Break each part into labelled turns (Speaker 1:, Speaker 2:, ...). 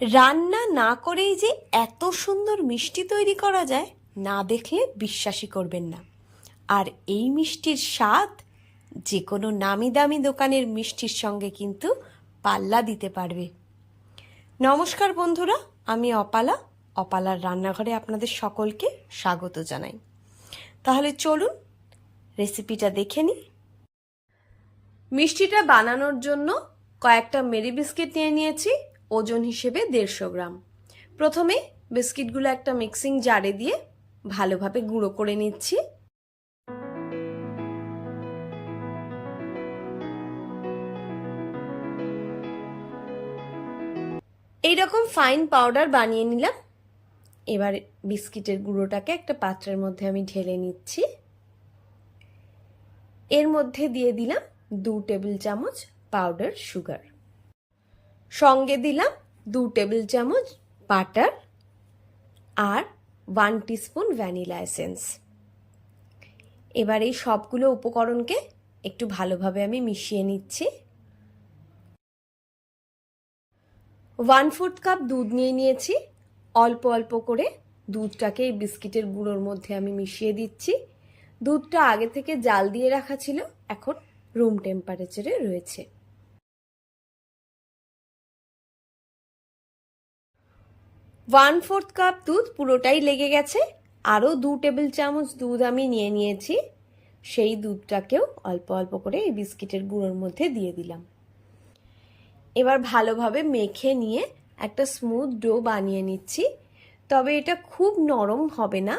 Speaker 1: রান্না না করেই যে এত সুন্দর মিষ্টি তৈরি করা যায়, না দেখলে বিশ্বাসই করবেন না। আর এই মিষ্টির স্বাদ যে কোনো নামি দামি দোকানের মিষ্টির সঙ্গে কিন্তু পাল্লা দিতে পারবে। নমস্কার বন্ধুরা, আমি অপালা। অপালার রান্নাঘরে আপনাদের সকলকে স্বাগত জানাই। তাহলে চলুন রেসিপিটা দেখে নিই। মিষ্টিটা বানানোর জন্য কয়েকটা মেরি বিস্কিট নিয়ে নিয়েছি। ওজন হিসেবে দেড়শো গ্রাম। প্রথমে বিস্কিটগুলো একটা মিক্সিং জারে দিয়ে ভালোভাবে গুঁড়ো করে নিচ্ছি। এইরকম ফাইন পাউডার বানিয়ে নিলাম। এবার বিস্কিটের গুঁড়োটাকে একটা পাত্রের মধ্যে আমি ঢেলে নিচ্ছি। এর মধ্যে দিয়ে দিলাম দু টেবিল চামচ পাউডার সুগার। সঙ্গে দিলাম দু টেবিল চামচ বাটার আর ওয়ান টিস্পুন ভ্যানিলা এসেন্স এবার এই সবগুলো উপকরণকে একটু ভালোভাবে আমি মিশিয়ে নিচ্ছি। ওয়ান ফোর্থ কাপ দুধ নিয়ে নিয়েছি। অল্প অল্প করে দুধটাকে এই বিস্কিটের গুঁড়োর মধ্যে আমি মিশিয়ে দিচ্ছি। দুধটা আগে থেকে জাল দিয়ে রাখা ছিল, এখন রুম টেম্পারেচারে রয়েছে। ওয়ান ফোর্থ কাপ দুধ পুরোটাই লেগে গেছে। আরও দু টেবিল চামচ দুধ আমি নিয়ে নিয়েছি। সেই দুধটাকেও অল্প অল্প করে এই বিস্কিটের গুঁড়োর মধ্যে দিয়ে দিলাম। এবার ভালোভাবে মেখে নিয়ে একটা স্মুথ ডো বানিয়ে নিচ্ছি। তবে এটা খুব নরম হবে না,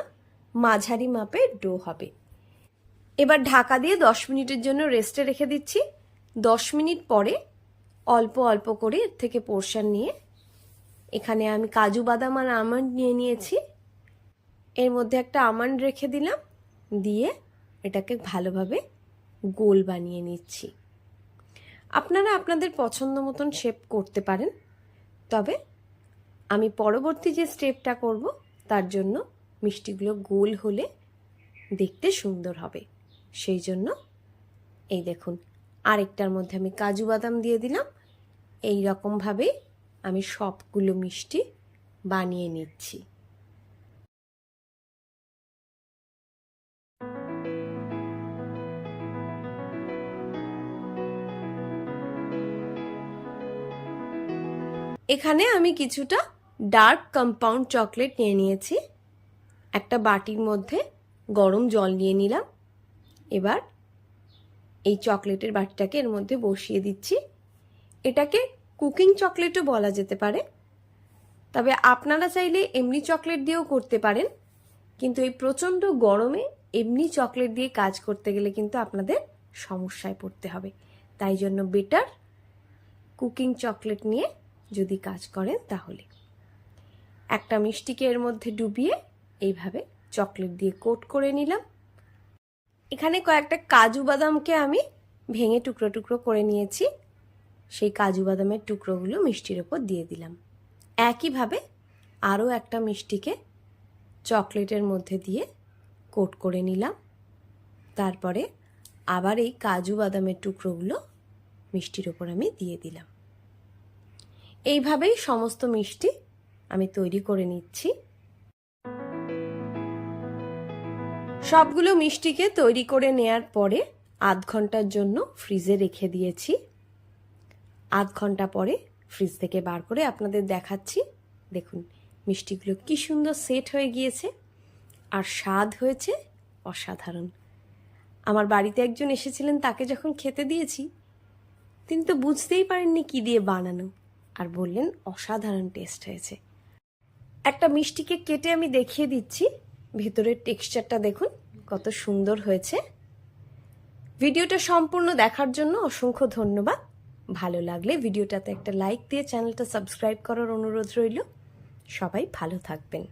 Speaker 1: মাঝারি মাপের ডো হবে। এবার ঢাকা দিয়ে দশ মিনিটের জন্য রেস্টে রেখে দিচ্ছি। দশ মিনিট পরে অল্প অল্প করে এর থেকে পোর্শন নিয়ে এখানে আমি কাজু, বাদাম আর আমন্ড নিয়ে নিয়েছি। এর মধ্যে একটা আমন্ড রেখে দিলাম, দিয়ে এটাকে ভালোভাবে গোল বানিয়ে নিচ্ছি। আপনারা আপনাদের পছন্দ মতন শেপ করতে পারেন, তবে আমি পরবর্তী যে স্টেপটা করব, তার জন্য মিষ্টিগুলো গোল হলে দেখতে সুন্দর হবে। সেই জন্য এই দেখুন, আরেকটার মধ্যে আমি কাজু, বাদাম দিয়ে দিলাম। এই রকমভাবে আমি সবগুলো মিষ্টি বানিয়ে নিচ্ছি। এখানে আমি কিছুটা ডার্ক কম্পাউন্ড চকলেট নিয়ে নিয়েছি। একটা বাটির মধ্যে গরম জল নিয়ে নিলাম। এবার এই চকলেটের বাটিটাকে এর মধ্যে বসিয়ে দিচ্ছি। এটাকে কুকিং চকলেটও বলা যেতে পারে। তবে আপনারা চাইলে এমনি চকলেট দিয়েও করতে পারেন। কিন্তু এই প্রচণ্ড গরমে এমনি চকলেট দিয়ে কাজ করতে গেলে কিন্তু আপনাদের সমস্যায় পড়তে হবে। তাই জন্য বেটার কুকিং চকলেট নিয়ে যদি কাজ করেন তাহলে। একটা মিষ্টিকে এর মধ্যে ডুবিয়ে এইভাবে চকলেট দিয়ে কোট করে নিলাম। এখানে কয়েকটা কাজু বাদামকে আমি ভেঙে টুকরো টুকরো করে নিয়েছি। সেই কাজু বাদামের টুকরোগুলো মিষ্টির ওপর দিয়ে দিলাম। একইভাবে আরও একটা মিষ্টিকে চকলেটের মধ্যে দিয়ে কোট করে নিলাম। তারপরে আবার এই কাজু বাদামের টুকরোগুলো মিষ্টির ওপর আমি দিয়ে দিলাম। এইভাবেই সমস্ত মিষ্টি আমি তৈরি করে নিচ্ছি। সবগুলো মিষ্টিকে তৈরি করে নেয়ার পরে আধ ঘণ্টার জন্য ফ্রিজে রেখে দিয়েছি। আধ ঘণ্টা পরে ফ্রিজ থেকে বার করে আপনাদের দেখাচ্ছি। দেখুন, মিষ্টিগুলো কি সুন্দর সেট হয়ে গিয়েছে আর স্বাদ হয়েছে অসাধারণ। আমার বাড়িতে একজন এসেছিলেন, তাকে যখন খেতে দিয়েছি, তিনি তো বুঝতেই পারেননি কি দিয়ে বানানো আর বললেন, অসাধারণ টেস্ট হয়েছে। একটা মিষ্টিকে কেটে আমি দেখিয়ে দিচ্ছি। ভেতরের টেক্সচারটা দেখুন, কত সুন্দর হয়েছে। ভিডিওটা সম্পূর্ণ দেখার জন্য অসংখ্য ধন্যবাদ। ভালো লাগলে ভিডিওটাতে একটা লাইক দিয়ে চ্যানেলটা সাবস্ক্রাইব করার অনুরোধ রইল। সবাই ভালো থাকবেন।